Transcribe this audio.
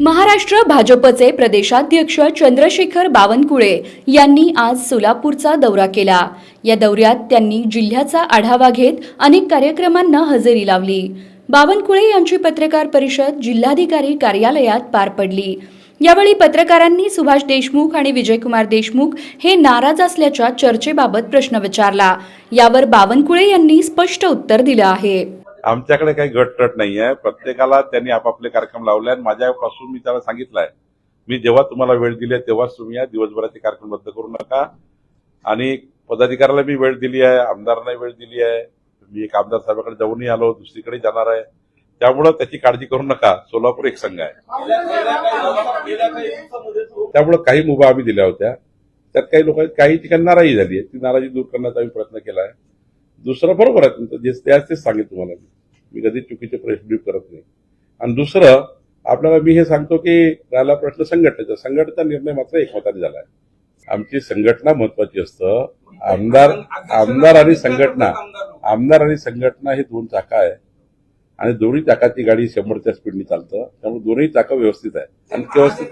महाराष्ट्र भाजपचे प्रदेशाध्यक्ष चंद्रशेखर बावनकुळे यांनी आज सोलापूरचा दौरा केला. या दौऱ्यात त्यांनी जिल्ह्याचा आढावा घेत अनेक कार्यक्रमांना हजेरी लावली. बावनकुळे यांची पत्रकार परिषद जिल्हाधिकारी कार्यालयात पार पडली. यावेळी पत्रकारांनी सुभाष देशमुख आणि विजयकुमार देशमुख हे नाराज असल्याच्या चर्चेबाबत प्रश्न विचारला. यावर बावनकुळे यांनी स्पष्ट उत्तर दिलं आहे. आमच्याकडे काही घटतट नाही आहे प्रत्येकाला त्यांनी आपापले कार्यक्रम लावले आणि माझ्यापासून मी त्याला सांगितलंय. मी जेव्हा तुम्हाला वेळ दिली आहे तेव्हाच तुम्ही या दिवसभराचे कार्यक्रम रद्द करू नका. आणि पदाधिकाऱ्याला मी वेळ दिली आहे आमदारांना वेळ दिली आहे. मी एक आमदार साहेबाकडे जाऊनही आलो दुसरीकडे जाणार आहे. त्यामुळं त्याची काळजी करू नका. सोलापूर एक संघ आहे. त्यामुळं काही मुभा आम्ही दिल्या होत्या. त्यात काही लोक काही ठिकाणी नाराजी झाली आहे. ती नाराजी दूर करण्याचा आम्ही प्रयत्न केला आहे दुसरं बरोबर आहे तुमचं. जे ते तेच तुम्हाला मी. मी कधी चुकीचे प्रश्न करत नाही. आणि दुसरं आपल्याला मी हे सांगतो की राहिला प्रश्न संघटनेचा. संघटनेचा निर्णय मात्र एकमताने झाला आहे आमची संघटना महत्वाची असतं. आमदार आमदार आणि संघटना. आमदार आणि संघटना हे दोन चाका आहे. आणि दोन्ही चाकाची गाडी शंभरच्या स्पीडने चालतं. त्यामुळे दोन्ही चाकं व्यवस्थित आहे आणि व्यवस्थित